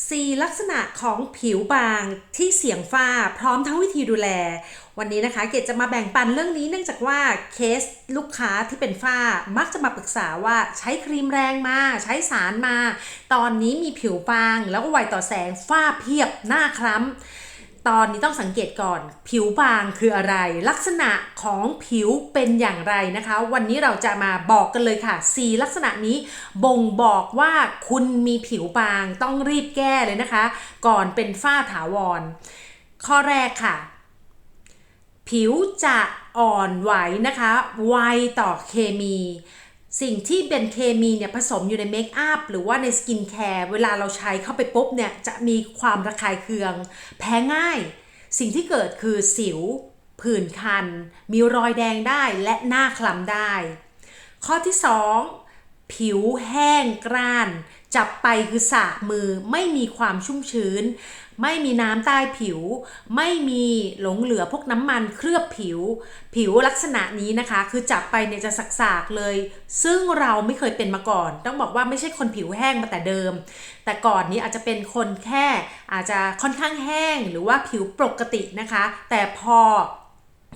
4 ลักษณะของผิวบางที่เสี่ยงฝ้าพร้อมทั้งวิธีดูแล วันนี้นะคะเกดจะมาแบ่งปันเรื่องนี้เนื่องจากว่าเคสลูกค้าที่เป็นฝ้ามักจะมาปรึกษาว่าใช้ครีมแรงมา ใช้สารมา ตอนนี้มีผิวบางแล้วก็ไวต่อแสงฝ้าเพียบหน้าคล้ำ ตอนนี้ต้องสังเกตก่อน ผิวบางคืออะไร ลักษณะของผิวเป็นอย่างไรนะคะ วันนี้เราจะมาบอกกันเลยค่ะ 4 ลักษณะนี้บ่งบอกว่าคุณมีผิวบางต้องรีบแก้เลยนะคะ ก่อนเป็นฝ้าถาวร ข้อแรกค่ะ ผิวจะอ่อนไหวนะคะ ไวต่อเคมี สิ่งที่เป็นเคมีเนี่ยผสมอยู่ในเมคอัพหรือว่าในสกินแคร์เวลาเราใช้เข้าไปปุ๊บเนี่ยจะมีความระคายเคือง แพ้ง่าย สิ่งที่เกิดคือสิว ผื่นคัน มีรอยแดงได้และหน้าคล้ำได้ ข้อที่ 2 ผิวแห้งกร้าน จับไปคือสากมือไม่มีความชุ่มชื้น ไม่มีน้ำใต้ผิว ไม่มีหลงเหลือพวกน้ำมันเคลือบผิว ผิวลักษณะนี้นะคะ คือจับไปเนี่ยจะสักๆเลย ซึ่งเราไม่เคยเป็นมาก่อน ต้องบอกว่าไม่ใช่คนผิวแห้งมาแต่เดิม แต่ก่อนนี้อาจจะเป็นคนแค่อาจจะค่อนข้างแห้งหรือว่าผิวปกตินะคะ แต่พอ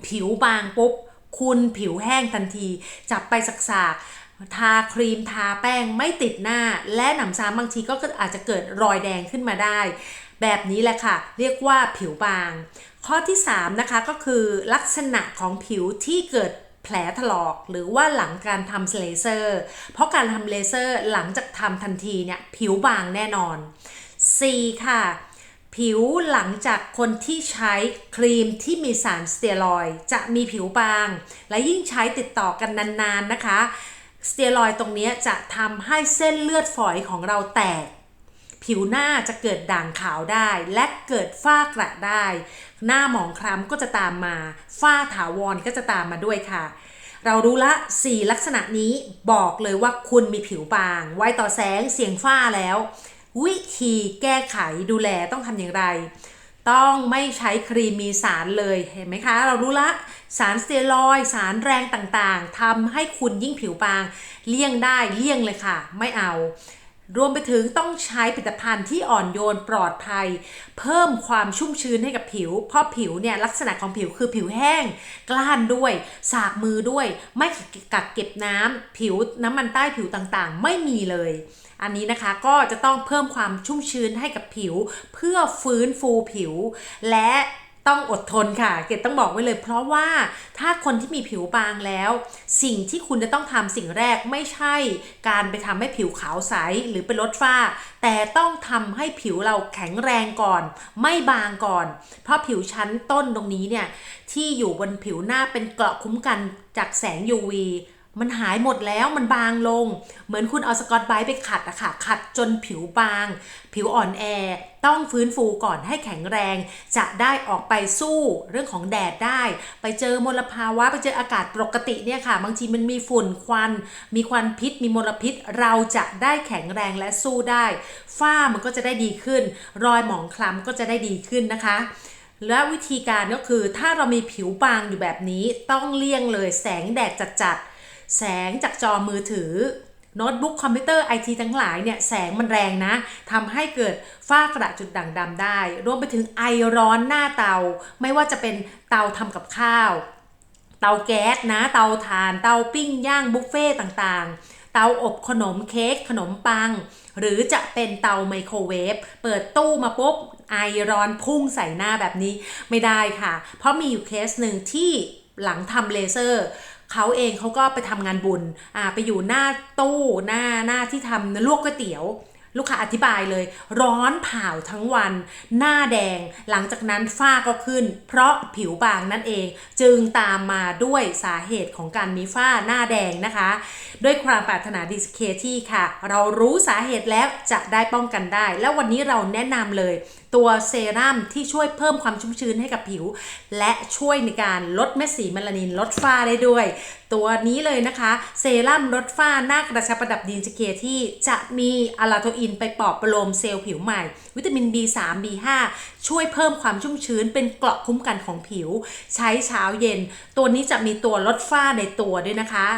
ผิวบางปุ๊บคุณผิวแห้งทันที จับไปสักๆ ทาครีมทาแป้งไม่ติดหน้า และหนำซ้ำบางทีก็อาจจะเกิดรอยแดงขึ้นมาได้ แบบนี้แหละค่ะ เรียกว่าผิวบาง ข้อที่ 3 นะคะก็คือลักษณะของผิวที่เกิดแผลถลอกหรือว่าหลังการทำเลเซอร์ เพราะการทำเลเซอร์หลังจากทำทันทีเนี่ยผิวบางแน่นอน 4 ค่ะ ผิวหลังจากคนที่ใช้ครีมที่มีสารสเตียรอยด์จะมีผิวบาง และยิ่งใช้ติดต่อกันนานๆนะคะ สเตียรอยตรงนี้จะทำให้เส้นเลือดฝอยของเราแตก ผิวหน้าจะเกิดด่างขาวได้ และเกิดฝ้ากระได้ หน้าหมองคล้ำก็จะตามมา ฝ้าถาวรก็จะตามมาด้วยค่ะ เรารู้ละ 4 ลักษณะนี้บอกเลยว่าคุณมีผิวบาง ไวต่อแสงเสี่ยงฝ้าแล้ว วิธีแก้ไขดูแลต้องทำอย่างไร ต้องไม่ใช้ครีมมีสารเลยเห็นไหมคะ เรารู้ละสารสเตียรอยด์สารแรงต่างๆทำให้คุณยิ่งผิวบาง เลี่ยงได้เลี่ยงเลยค่ะ ไม่เอา รวมไปถึงต้องใช้ผลิตภัณฑ์ที่อ่อนโยนปลอดภัย เพิ่มความชุ่มชื้นให้กับผิว เพราะผิวเนี่ยลักษณะของผิวคือผิวแห้ง กล้านด้วย สากมือด้วย ไม่กักเก็บน้ำผิวน้ำมันใต้ผิวต่างๆ ไม่มีเลย อันนี้นะคะก็จะต้องเพิ่มความชุ่มชื้นให้กับผิว เพื่อฟื้นฟูผิว และ ต้องอดทนค่ะ เกดต้องบอกไว้เลย เพราะว่าถ้าคนที่มีผิวบางแล้ว สิ่งที่คุณจะต้องทำสิ่งแรกไม่ใช่ การไปทำให้ผิวขาวใสหรือไปลดฝ้า แต่ต้องทำให้ผิวเราแข็งแรงก่อน ไม่บางก่อน เพราะผิวชั้นต้นตรงนี้เนี่ยที่อยู่บนผิวหน้าเป็นเกราะคุ้มกันจากแสง UV มันหายหมดแล้วมันบางลง เหมือนคุณเอาสกอตไบรท์ไปขัดอะค่ะ ขัดจนผิวบาง ผิวอ่อนแอ ต้องฟื้นฟูก่อนให้แข็งแรง จะได้ออกไปสู้เรื่องของแดดได้ ไปเจอมลภาวะ ไปเจออากาศปกติเนี่ยค่ะ บางทีมันมีฝุ่นควัน มีควันพิษ มีมลพิษ เราจะได้แข็งแรงและสู้ได้ ฝ้ามันก็จะได้ดีขึ้น รอยหมองคล้ำก็จะได้ดีขึ้นนะคะและวิธีการก็คือถ้าเรามีผิวบางอยู่แบบนี้ต้องเลี่ยงเลยแสงแดดจัดๆ แสงจากจอมือถือโน้ตบุ๊กคอมพิวเตอร์ไอทีทั้งหลายเนี่ยแสงมันแรงนะทำให้เกิดฝ้ากระจุดด่างดำได้ รวมไปถึงไอร้อนหน้าเตา ไม่ว่าจะเป็นเตาทำกับข้าว เตาแก๊สนะ เตาถ่าน เตาปิ้งย่างบุฟเฟ่ต่างๆ เตาอบขนมเค้กขนมปัง หรือจะเป็นเตาไมโครเวฟเปิดตู้มาปุ๊บไอร้อนพุ่งใส่หน้าแบบนี้ไม่ได้ค่ะ เพราะมีอยู่เคสหนึ่งที่หลังทำเลเซอร์ เขาเองเขาก็ไปทำงานบุญอ่าไปอยู่หน้าตู้หน้าหน้าที่ทำลวกก๋วยเตี๋ยวลูกค้าอธิบายเลย ร้อนเผาทั้งวัน หน้าแดงหลังจากนั้นฝ้าก็ขึ้น เพราะผิวบางนั่นเอง จึงตามมาด้วยสาเหตุของการมีฝ้าหน้าแดงนะคะ ด้วยความปรารถนาดีสเคที่ค่ะ เรารู้สาเหตุแล้วจะได้ป้องกันได้ แล้ววันนี้เราแนะนำเลยตัวเซรั่มที่ช่วยเพิ่มความชุ่มชื้นให้กับผิว และช่วยในการลดเม็ดสีเมลานินลดฝ้าได้ด้วย ตัวนี้เลยนะคะ เซรั่มลดฝ้าหน้ากระชับประดับดีนสเคที่จะมีอะลาโทอินไปปอบประโลมเซลล์ผิวใหม่ วิตามิน B3 B5 ช่วยเพิ่มความชุ่มชื้นเป็นเกราะคุ้มกันของผิว ใช้เช้าเย็น ตัวนี้จะมีตัวลดฝ้าในตัวด้วยนะคะ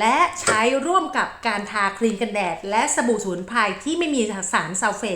และใช้ร่วมกับการทาครีมกันแดด และสบู่สมุนไพรที่ไม่มีสารซัลเฟต